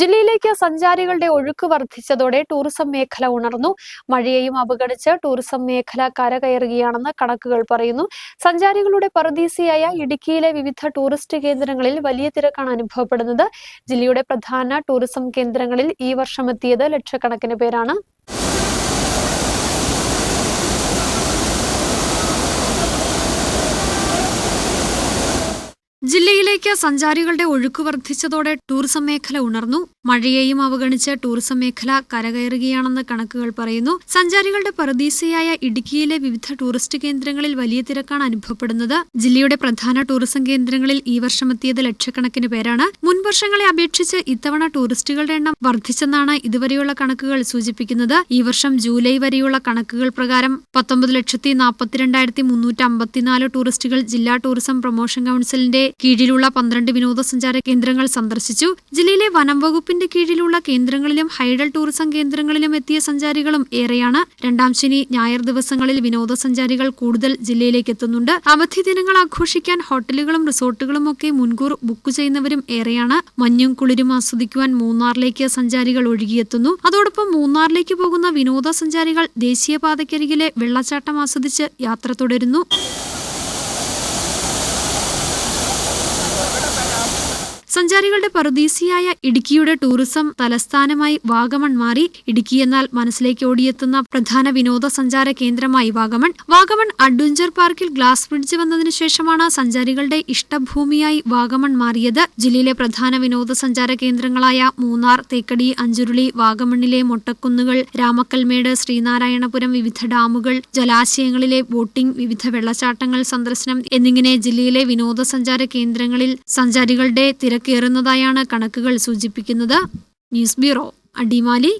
ജില്ലയിലേക്ക് സഞ്ചാരികളുടെ ഒഴുക്ക് വർദ്ധിച്ചതോടെ ടൂറിസം മേഖല ഉണർന്നു. മഴയെയും അവഗണിച്ച് ടൂറിസം മേഖല കരകയറുകയാണെന്ന് കണക്കുകൾ പറയുന്നു. സഞ്ചാരികളുടെ പറദീസിയായ ഇടുക്കിയിലെ വിവിധ ടൂറിസ്റ്റ് കേന്ദ്രങ്ങളിൽ വലിയ തിരക്കാണ് അനുഭവപ്പെടുന്നത്. ജില്ലയുടെ പ്രധാന ടൂറിസം കേന്ദ്രങ്ങളിൽ ഈ വർഷം എത്തിയത് ലക്ഷക്കണക്കിന് പേരാണ്. ജില്ലയിലേക്ക് സഞ്ചാരികളുടെ ഒഴുക്ക് വർദ്ധിച്ചതോടെ ടൂറിസം മേഖല ഉണർന്നു. മഴയെയും അവഗണിച്ച് ടൂറിസം മേഖല കരകയറുകയാണെന്ന് കണക്കുകൾ പറയുന്നു. സഞ്ചാരികളുടെ പറദീസയായ ഇടുക്കിയിലെ വിവിധ ടൂറിസ്റ്റ് കേന്ദ്രങ്ങളിൽ വലിയ തിരക്കാണ് അനുഭവപ്പെടുന്നത്. ജില്ലയുടെ പ്രധാന ടൂറിസം കേന്ദ്രങ്ങളിൽ ഈ വർഷം എത്തിയത് ലക്ഷക്കണക്കിന് പേരാണ്. മുൻ വർഷങ്ങളെ അപേക്ഷിച്ച് ഇത്തവണ ടൂറിസ്റ്റുകളുടെ എണ്ണം വർദ്ധിച്ചെന്നാണ് ഇതുവരെയുള്ള കണക്കുകൾ സൂചിപ്പിക്കുന്നത്. ഈ വർഷം ജൂലൈ വരെയുള്ള കണക്കുകൾ പ്രകാരം പത്തൊമ്പത് ലക്ഷത്തി നാൽപ്പത്തിരണ്ടായിരത്തി മുന്നൂറ്റി അമ്പത്തിനാല് ടൂറിസ്റ്റുകൾ ജില്ലാ ടൂറിസം പ്രൊമോഷൻ കൌൺസിലിന്റെ കീഴിലുള്ള പന്ത്രണ്ട് വിനോദസഞ്ചാര കേന്ദ്രങ്ങൾ സന്ദർശിച്ചു. ജില്ലയിലെ വനം വകുപ്പിന്റെ കീഴിലുള്ള കേന്ദ്രങ്ങളിലും ഹൈഡൽ ടൂറിസം കേന്ദ്രങ്ങളിലും എത്തിയ സഞ്ചാരികളും ഏറെയാണ്. രണ്ടാം ശനി ഞായർ ദിവസങ്ങളിൽ വിനോദസഞ്ചാരികൾ കൂടുതൽ ജില്ലയിലേക്ക് എത്തുന്നുണ്ട്. അവധി ദിനങ്ങൾ ആഘോഷിക്കാൻ ഹോട്ടലുകളും റിസോർട്ടുകളും ഒക്കെ മുൻകൂർ ബുക്ക് ചെയ്യുന്നവരും ഏറെയാണ്. മഞ്ഞും കുളിരും ആസ്വദിക്കുവാൻ മൂന്നാറിലേക്ക് സഞ്ചാരികൾ ഒഴുകിയെത്തുന്നു. അതോടൊപ്പം മൂന്നാറിലേക്ക് പോകുന്ന വിനോദസഞ്ചാരികൾ ദേശീയപാതയ്ക്കരികിലെ വെള്ളച്ചാട്ടം ആസ്വദിച്ച് യാത്ര തുടരുന്നു. സഞ്ചാരികളുടെ പറുദീസിയായ ഇടുക്കിയുടെ ടൂറിസം തലസ്ഥാനമായി വാഗമൺ മാറി ഇടുക്കി എന്നാൽ മനസ്സിലേക്ക് ഓടിയെത്തുന്ന പ്രധാന വിനോദസഞ്ചാര കേന്ദ്രമായി വാഗമൺ. വാഗമൺ അഡ്വഞ്ചർ പാർക്കിൽ ഗ്ലാസ് ബ്രിഡ്ജ് വന്നതിനു ശേഷമാണ് സഞ്ചാരികളുടെ ഇഷ്ടഭൂമിയായി വാഗമൺ മാറിയത്. ജില്ലയിലെ പ്രധാന വിനോദസഞ്ചാര കേന്ദ്രങ്ങളായ മൂന്നാർ തേക്കടി അഞ്ചുരുളി വാഗമണ്ണിലെ മൊട്ടക്കുന്നുകൾ രാമക്കൽമേട് ശ്രീനാരായണപുരം വിവിധ ഡാമുകൾ ജലാശയങ്ങളിലെ ബോട്ടിംഗ് വിവിധ വെള്ളച്ചാട്ടങ്ങൾ സന്ദർശനം എന്നിങ്ങനെ ജില്ലയിലെ വിനോദസഞ്ചാര കേന്ദ്രങ്ങളിൽ സഞ്ചാരികളുടെ തിരക്കേറുന്നതായാണ് കണക്കുകൾ സൂചിപ്പിക്കുന്നത്. News bureau Adimali.